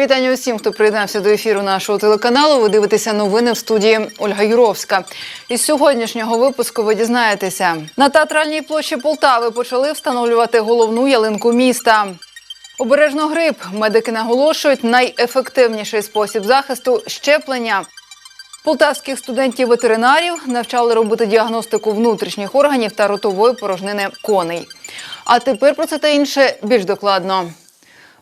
Вітання усім, хто приєднався до ефіру нашого телеканалу. Ви дивитеся новини в студії Ольга Юровська. Із сьогоднішнього випуску ви дізнаєтеся на театральній площі Полтави почали встановлювати головну ялинку міста. Обережно грип. Медики наголошують, найефективніший спосіб захисту щеплення. Полтавських студентів-ветеринарів навчали робити діагностику внутрішніх органів та ротової порожнини коней. А тепер про це та інше більш докладно.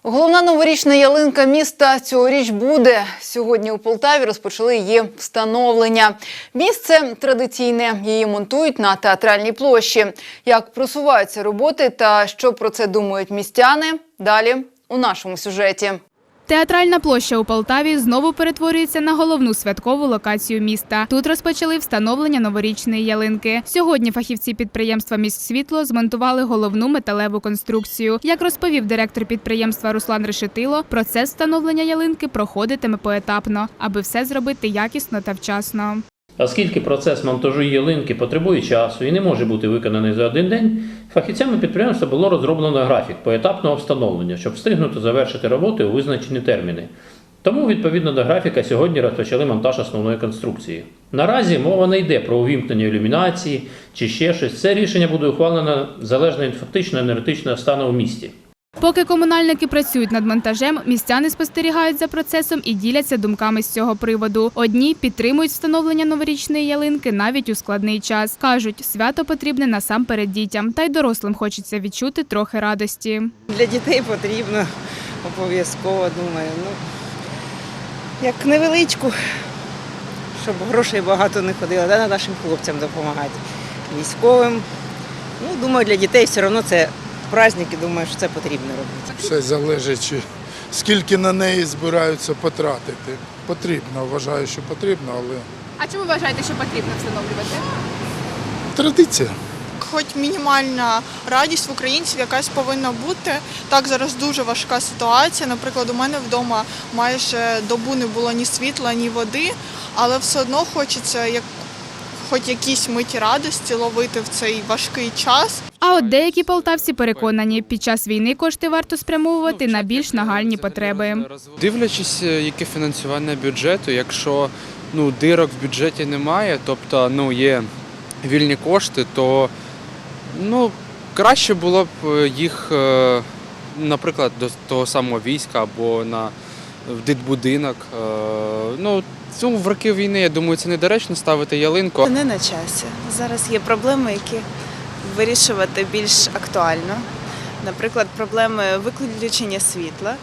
Головна новорічна ялинка міста цьогоріч буде. Сьогодні у Полтаві розпочали її встановлення. Місце традиційне. Її монтують на театральній площі. Як просуваються роботи та що про це думають містяни? Далі у нашому сюжеті. Театральна площа у Полтаві знову перетворюється на головну святкову локацію міста. Тут розпочали встановлення новорічної ялинки. Сьогодні фахівці підприємства «Міськсвітло» змонтували головну металеву конструкцію. Як розповів директор підприємства Руслан Решетило, процес встановлення ялинки проходитиме поетапно, аби все зробити якісно та вчасно. Оскільки процес монтажу ялинки потребує часу і не може бути виконаний за один день, фахівцями підприємства було розроблено графік поетапного встановлення, щоб встигнути завершити роботи у визначені терміни. Тому, відповідно до графіка, сьогодні розпочали монтаж основної конструкції. Наразі мова не йде про увімкнення ілюмінації чи ще щось. Це рішення буде ухвалено залежно від фактичного енергетичного стану в місті. Поки комунальники працюють над монтажем, містяни спостерігають за процесом і діляться думками з цього приводу. Одні підтримують встановлення новорічної ялинки навіть у складний час. кажуть, свято потрібне насамперед дітям, та й дорослим хочеться відчути трохи радості. Для дітей потрібно обов'язково, думаю. Ну, як невеличку, щоб грошей багато не ходило, да, на нашим хлопцям допомагати, військовим. Ну, думаю, для дітей все одно це праздник і думаю, що це потрібно робити. Все залежить, скільки на неї збираються потратити. Потрібно, вважаю, що потрібно, але А чому вважаєте, що потрібно встановлювати? традиція. Хоч мінімальна радість в українців якась повинна бути. Так зараз дуже важка ситуація. Наприклад, у мене вдома майже добу не було ні світла, ні води, але все одно хочеться як хоч якісь миті радості ловити в цей важкий час. А от деякі полтавці переконані, під час війни кошти варто спрямовувати на більш нагальні потреби. Дивлячись, е, яке фінансування бюджету, якщо ну, дирок в бюджеті немає, тобто ну, є вільні кошти, то ну, краще було б е, їх, е, наприклад, до того самого війська або на в дитбудинок. Ну, в роки війни, я думаю, це недоречно ставити ялинку. Не на часі. Зараз є проблеми, які вирішувати більш актуально. Наприклад, проблеми виключення світла,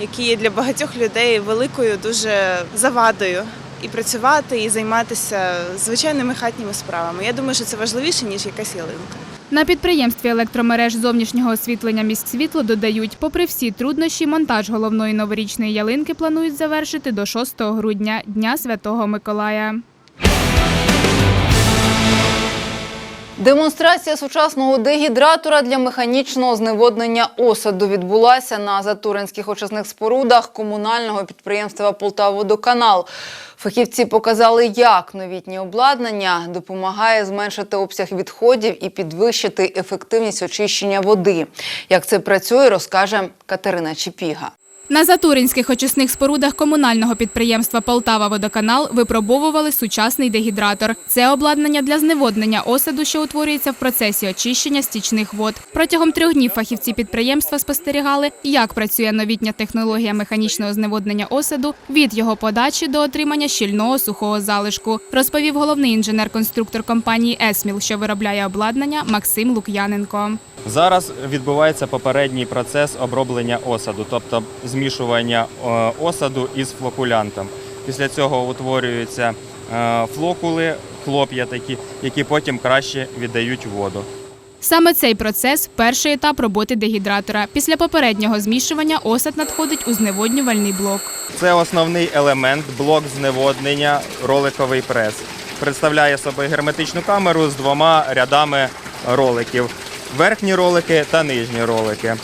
які є для багатьох людей великою дуже завадою. І працювати, і займатися звичайними хатніми справами. Я думаю, що це важливіше, ніж якась ялинка. На підприємстві електромереж зовнішнього освітлення міськсвітло додають, попри всі труднощі, монтаж головної новорічної ялинки планують завершити до 6 грудня, Дня Святого Миколая. Демонстрація сучасного дегідратора для механічного зневоднення осаду відбулася на Затуринських очисних спорудах комунального підприємства «Полтаводоканал». Фахівці показали, як новітнє обладнання допомагає зменшити обсяг відходів і підвищити ефективність очищення води. Як це працює, розкаже Катерина Чіпіга. На Затуринських очисних спорудах комунального підприємства Полтава Водоканал випробовували сучасний дегідратор. Це обладнання для зневоднення осаду, що утворюється в процесі очищення стічних вод. Протягом трьох днів фахівці підприємства спостерігали, як працює новітня технологія механічного зневоднення осаду від його подачі до отримання щільного сухого залишку, розповів головний інженер-конструктор компанії Есміл, що виробляє обладнання Максим Лук'яненко. Зараз відбувається попередній процес оброблення осаду, тобто змішування е, осаду із флокулянтом. Після цього утворюються е, флокули, хлоп'я такі, які потім краще віддають воду. Саме цей процес перший етап роботи дегідратора. Після попереднього змішування осад надходить у зневоднювальний блок. Це основний елемент, блок зневоднення, роликовий прес. Представляє собою герметичну камеру з двома рядами роликів: верхні ролики та нижні ролики.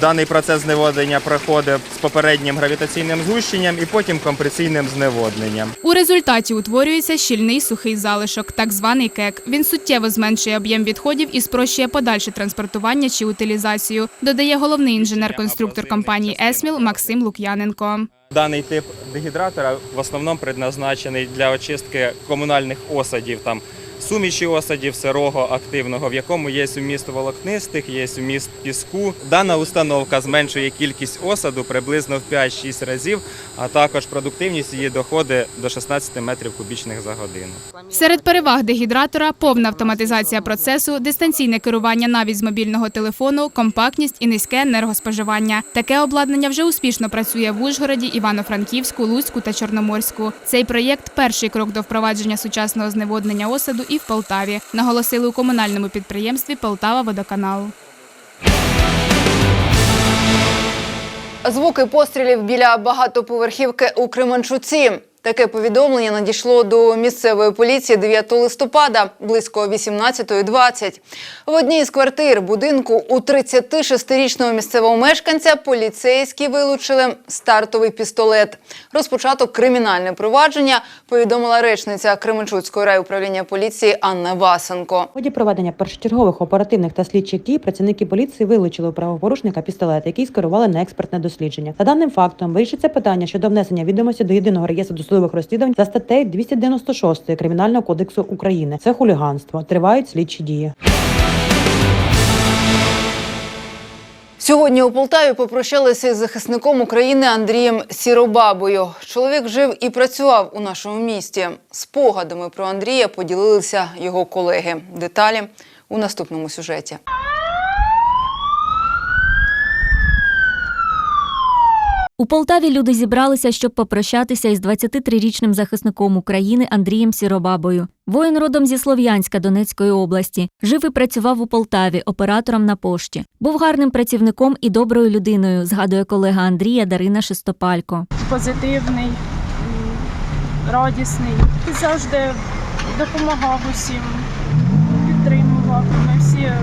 Даний процес зневоднення проходить з попереднім гравітаційним згущенням і потім компресійним зневодненням. У результаті утворюється щільний сухий залишок, так званий кек. Він суттєво зменшує об'єм відходів і спрощує подальше транспортування чи утилізацію, додає головний інженер-конструктор компанії Есміл Максим Лук'яненко. Даний тип дегідратора в основному предназначений для очистки комунальних осадів, там суміші осадів сирого активного, в якому є вміст волокнистих, є вміст піску. Дана установка зменшує кількість осаду приблизно в 5-6 разів, а також продуктивність її доходить до 16 метрів кубічних за годину. Серед переваг дегідратора повна автоматизація процесу, дистанційне керування навіть з мобільного телефону, компактність і низьке енергоспоживання. Таке обладнання вже успішно працює в Ужгороді, Івано-Франківську, Луцьку та Чорноморську. Цей проєкт перший крок до впровадження сучасного зневоднення осаду і в Полтаві, наголосили у комунальному підприємстві Полтава Водоканал. Звуки пострілів біля багатоповерхівки у Кременчуці. Таке повідомлення надійшло до місцевої поліції 9 листопада близько 18.20. В одній з квартир будинку у 36-річного місцевого мешканця поліцейські вилучили стартовий пістолет. Розпочато кримінальне провадження, повідомила речниця Кременчуцького райуправління поліції Анна Васенко. В ході проведення першочергових оперативних та слідчих дій працівники поліції вилучили у правопорушника пістолет, який скерували на експертне дослідження. За даним фактом вирішиться питання щодо внесення відомості до єдиного реєстру досудових розслідувань за статтею 296 Кримінального кодексу України. Це хуліганство. Тривають слідчі дії. Сьогодні у Полтаві попрощалися із захисником України Андрієм Сіробабою. Чоловік жив і працював у нашому місті. Спогадами про Андрія поділилися його колеги. Деталі у наступному сюжеті. У Полтаві люди зібралися, щоб попрощатися із 23-річним захисником України Андрієм Сіробабою. Воїн родом зі Слов'янська Донецької області. Жив і працював у Полтаві оператором на пошті. Був гарним працівником і доброю людиною, згадує колега Андрія Дарина Шестопалько. Позитивний, радісний і завжди допомагав усім, підтримував. Ми всі е,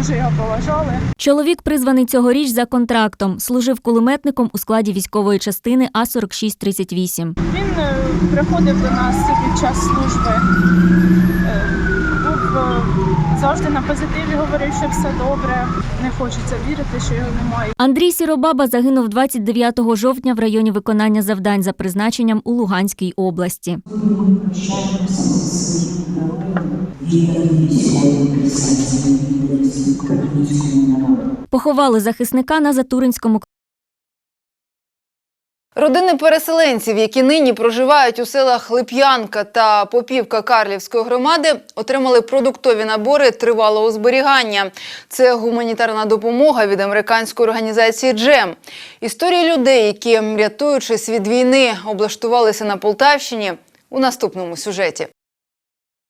дуже його поважали. Чоловік призваний цьогоріч за контрактом. Служив кулеметником у складі військової частини А 4638 Він е, приходив до нас під час служби. Завжди на позитиві, говорив, що все добре. Не хочеться вірити, що його немає. Андрій Сіробаба загинув 29 жовтня в районі виконання завдань за призначенням у Луганській області. Поховали захисника на Затуринському Родини переселенців, які нині проживають у селах Лип'янка та Попівка Карлівської громади, отримали продуктові набори тривалого зберігання. Це гуманітарна допомога від американської організації Джем. Історії людей, які, рятуючись від війни, облаштувалися на Полтавщині у наступному сюжеті.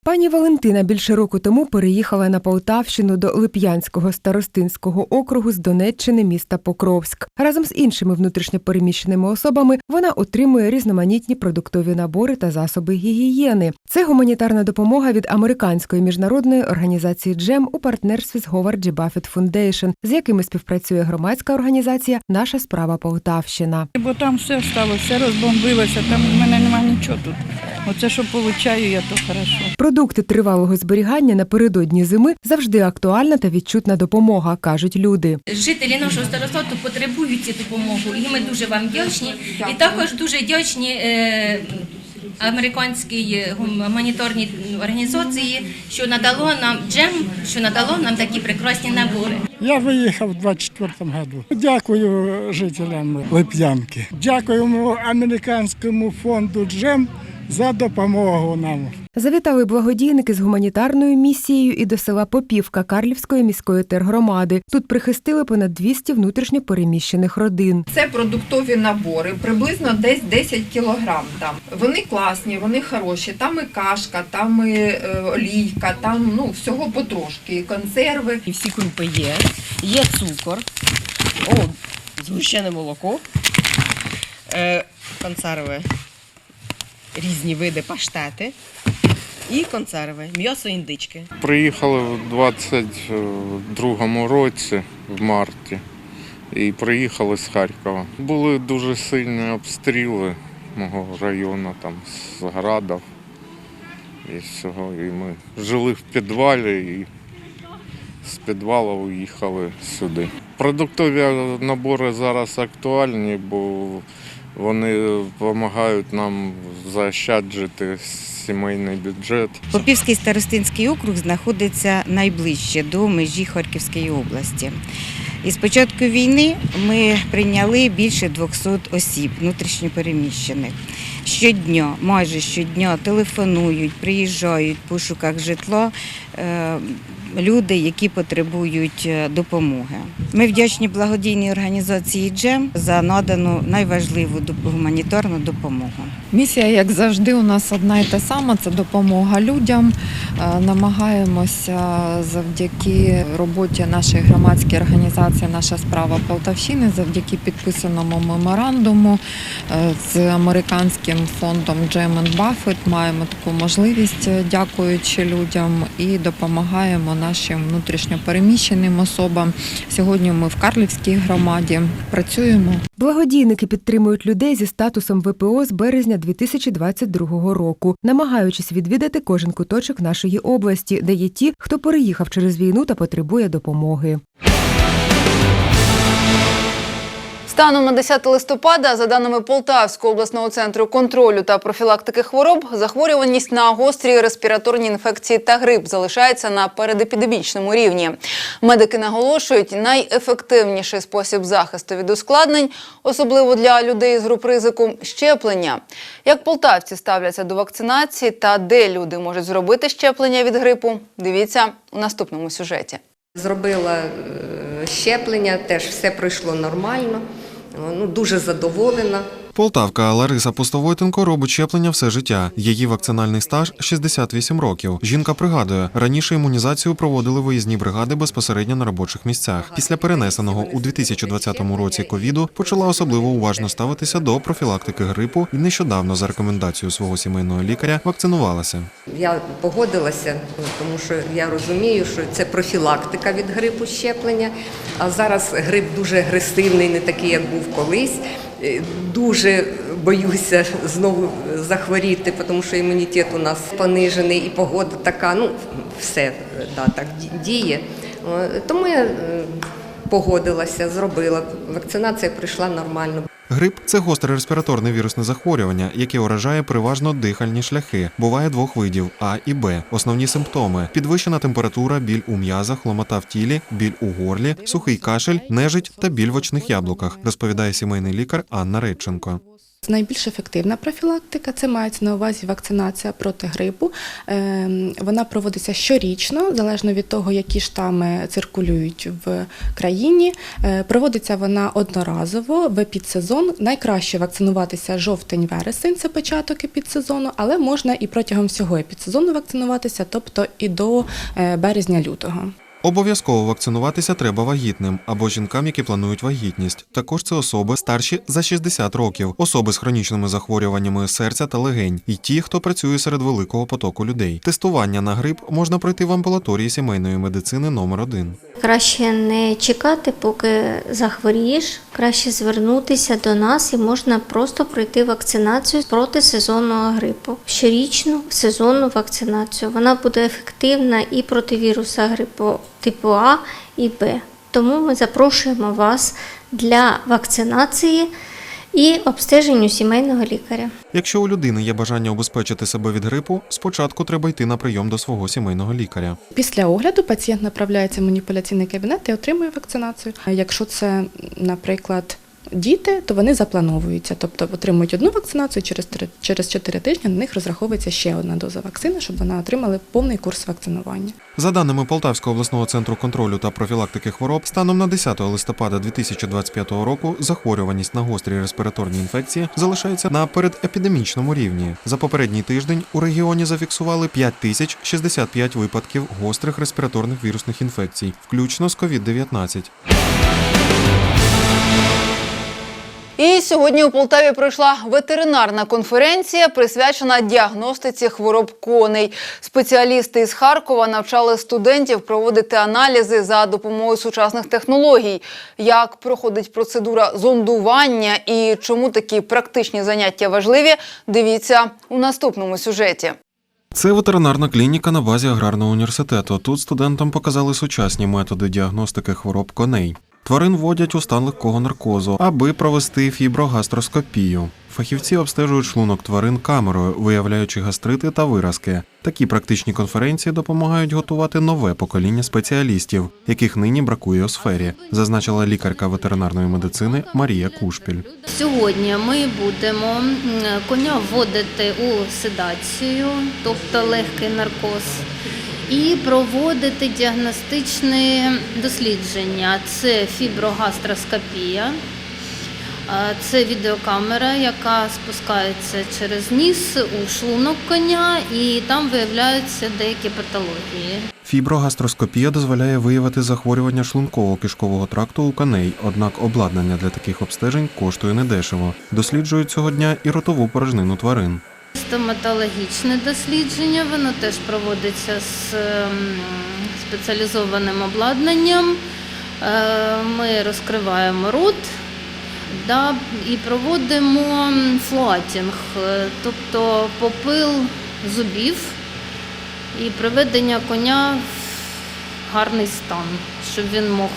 Пані Валентина більше року тому переїхала на Полтавщину до Лип'янського старостинського округу з Донеччини міста Покровськ. Разом з іншими внутрішньопереміщеними особами вона отримує різноманітні продуктові набори та засоби гігієни. Це гуманітарна допомога від американської міжнародної організації Джем у партнерстві з Говард G. Buffett Foundation, з якими співпрацює громадська організація Наша справа Полтавщина. Бо там все стало, все розбомбилося, там в мене немає нічого тут. Оце, що получаю, я то хорошо. Продукти тривалого зберігання напередодні зими завжди актуальна та відчутна допомога, кажуть люди. Жителі нашого старостату потребують цю допомогу, і ми дуже вам вдячні. І також дуже вдячні е, американській гуманітарній організації, що надало нам джем, що надало нам такі прекрасні набори. Я виїхав у 24-му году. Дякую жителям Лип'янки. Дякуємо американському фонду Джем за допомогу нам. Завітали благодійники з гуманітарною місією і до села Попівка Карлівської міської тергромади. Тут прихистили понад 200 внутрішньо переміщених родин. Це продуктові набори, приблизно десь 10 кілограм там. Вони класні, вони хороші. Там і кашка, там і е, олійка, там ну всього потрошки, і консерви. І всі крупи є, є цукор, о, згущене молоко, е, консерви, різні види паштети і консерви, м'ясо індички. Приїхали в 22-му році, в марті, і приїхали з Харкова. Були дуже сильні обстріли мого району, там з градів і всього. І ми жили в підвалі і з підвалу уїхали сюди. Продуктові набори зараз актуальні, бо вони допомагають нам заощаджити сімейний бюджет. Попівський старостинський округ знаходиться найближче до межі Харківської області. І з початку війни ми прийняли більше 200 осіб внутрішньопереміщених. Щодня, майже щодня телефонують, приїжджають в пошуках житла е, люди, які потребують е, допомоги. Ми вдячні благодійній організації Джем за надану найважливу гуманітарну допомогу. Місія, як завжди, у нас одна і та сама це допомога людям. Е, Намагаємося завдяки роботі нашої громадської організації Наша справа Полтавщини, завдяки підписаному меморандуму е, з американським фондом Джем Buffett маємо таку можливість, дякуючи людям, і допомагаємо нашим внутрішньопереміщеним особам. Сьогодні ми в Карлівській громаді працюємо. Благодійники підтримують людей зі статусом ВПО з березня 2022 року, намагаючись відвідати кожен куточок нашої області, де є ті, хто переїхав через війну та потребує допомоги. Станом на 10 листопада, за даними Полтавського обласного центру контролю та профілактики хвороб, захворюваність на гострі респіраторні інфекції та грип залишається на передепідемічному рівні. Медики наголошують, найефективніший спосіб захисту від ускладнень, особливо для людей з груп ризику щеплення. Як полтавці ставляться до вакцинації та де люди можуть зробити щеплення від грипу, дивіться у наступному сюжеті. Зробила е, щеплення, теж все пройшло нормально. Ну, дуже задоволена. Полтавка Лариса Пустовойтенко робить щеплення все життя. Її вакцинальний стаж 68 років. Жінка пригадує, раніше імунізацію проводили виїзні бригади безпосередньо на робочих місцях. Після перенесеного у 2020 році ковіду почала особливо уважно ставитися до профілактики грипу і нещодавно за рекомендацією свого сімейного лікаря вакцинувалася. Я погодилася, ну, тому що я розумію, що це профілактика від грипу щеплення. А зараз грип дуже агресивний, не такий, як був колись. Е, Дуже боюся знову захворіти, тому що імунітет у нас понижений і погода така. Ну, все да, так діє. Е, Тому я е, погодилася, зробила. Вакцинація пройшла нормально. Грип це гостре респіраторне вірусне захворювання, яке уражає переважно дихальні шляхи. Буває двох видів А і Б. Основні симптоми: підвищена температура, біль у м'язах, ломота в тілі, біль у горлі, сухий кашель, нежить та біль в очних яблуках, розповідає сімейний лікар Анна Редченко. Найбільш ефективна профілактика це мається на увазі вакцинація проти грипу. Ем, Вона проводиться щорічно, залежно від того, які штами циркулюють в країні. Е, Проводиться вона одноразово в епідсезон. Найкраще вакцинуватися жовтень-вересень, це початок епідсезону, але можна і протягом всього епідсезону вакцинуватися, тобто і до е, березня-лютого. Обов'язково вакцинуватися треба вагітним або жінкам, які планують вагітність. Також це особи старші за 60 років, особи з хронічними захворюваннями серця та легень, і ті, хто працює серед великого потоку людей. Тестування на грип можна пройти в амбулаторії сімейної медицини номер 1 Краще не чекати, поки захворієш. Краще звернутися до нас і можна просто пройти вакцинацію проти сезонного грипу. Щорічну сезонну вакцинацію. Вона буде ефективна і проти віруса грипу типу А і Б. Тому ми запрошуємо вас для вакцинації і обстеженню сімейного лікаря. Якщо у людини є бажання обезпечити себе від грипу, спочатку треба йти на прийом до свого сімейного лікаря. Після огляду пацієнт направляється в маніпуляційний кабінет і отримує вакцинацію. А Якщо це, наприклад, діти, то вони заплановуються, тобто отримують одну вакцинацію, через три- через 4 тижні на них розраховується ще одна доза вакцини, щоб вони отримали повний курс вакцинування. За даними Полтавського обласного центру контролю та профілактики хвороб, станом на 10 листопада 2025 року захворюваність на гострі респіраторні інфекції залишається на передепідемічному рівні. За попередній тиждень у регіоні зафіксували 5065 випадків гострих респіраторних вірусних інфекцій, включно з COVID-19. І сьогодні у Полтаві пройшла ветеринарна конференція, присвячена діагностиці хвороб коней. Спеціалісти із Харкова навчали студентів проводити аналізи за допомогою сучасних технологій. Як проходить процедура зондування і чому такі практичні заняття важливі, дивіться у наступному сюжеті. Це ветеринарна клініка на базі аграрного університету. Тут студентам показали сучасні методи діагностики хвороб коней. Тварин вводять у стан легкого наркозу, аби провести фіброгастроскопію. Фахівці обстежують шлунок тварин камерою, виявляючи гастрити та виразки. Такі практичні конференції допомагають готувати нове покоління спеціалістів, яких нині бракує у сфері, зазначила лікарка ветеринарної медицини Марія Кушпіль. Сьогодні ми будемо коня вводити у седацію, тобто легкий наркоз, і проводити діагностичне дослідження. Це фіброгастроскопія. Це відеокамера, яка спускається через ніс у шлунок коня, і там виявляються деякі патології. Фіброгастроскопія дозволяє виявити захворювання шлунково-кишкового тракту у коней, однак обладнання для таких обстежень коштує недешево. Досліджують цього дня і ротову порожнину тварин. Стоматологічне дослідження, воно теж проводиться з ем, спеціалізованим обладнанням. Е, Ми розкриваємо рот і проводимо флуатінг, е, тобто попил зубів і приведення коня в гарний стан, щоб він мог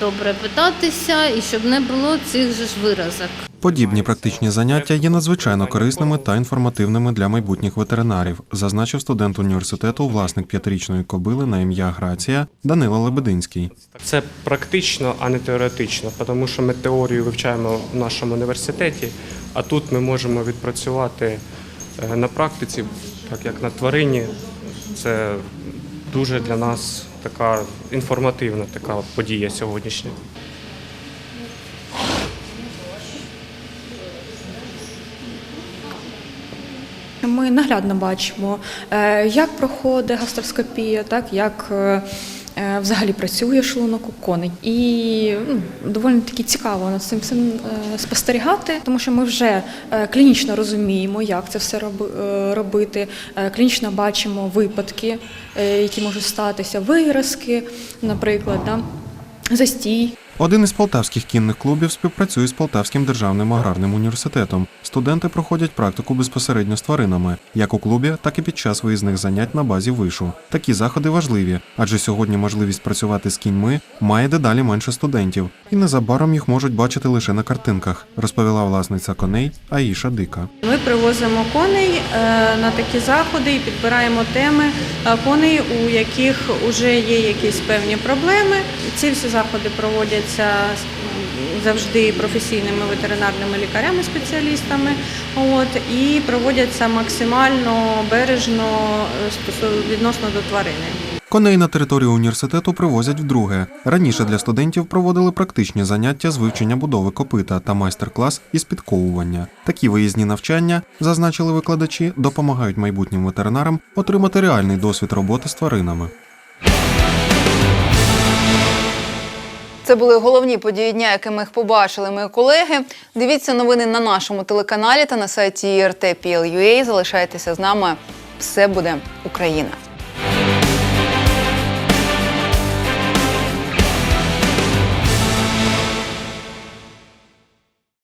добре питатися і щоб не було цих же ж виразок. Подібні практичні заняття є надзвичайно корисними та інформативними для майбутніх ветеринарів, зазначив студент університету, власник п'ятирічної кобили на ім'я Грація Данила Лебединський. Це практично, а не теоретично, тому що ми теорію вивчаємо в нашому університеті, а тут ми можемо відпрацювати е, на практиці, так як на тварині. Це дуже для нас така інформативна така подія сьогоднішня. Ми наглядно бачимо, е, як проходить гастроскопія, так як е, е, взагалі працює шлунок у коней. І ну, доволі таки цікаво над цим всім спостерігати, тому що ми вже клінічно розуміємо, як це все робити. Клінічно бачимо випадки, які можуть статися, виразки, наприклад, да, застій. Один із полтавських кінних клубів співпрацює з Полтавським державним аграрним університетом. Студенти проходять практику безпосередньо з тваринами, як у клубі, так і під час виїзних занять на базі вишу. Такі заходи важливі, адже сьогодні можливість працювати з кіньми має дедалі менше студентів, і незабаром їх можуть бачити лише на картинках, розповіла власниця коней Аїша Дика. Ми привозимо коней е, на такі заходи і підбираємо теми е, коней, у яких вже є якісь певні проблеми. Ці всі заходи проводяться завжди професійними ветеринарними лікарями-спеціалістами. І проводяться максимально бережно е, відносно до тварини. Коней на територію університету привозять вдруге. Раніше для студентів проводили практичні заняття з вивчення будови копита та майстер-клас із підковування. Такі виїзні навчання, зазначили викладачі, допомагають майбутнім ветеринарам отримати реальний досвід роботи з тваринами. Це були головні події дня, якими їх побачили мої колеги. Дивіться новини на нашому телеканалі та на сайті IRT.PL.UA. Залишайтеся з нами. Все буде Україна.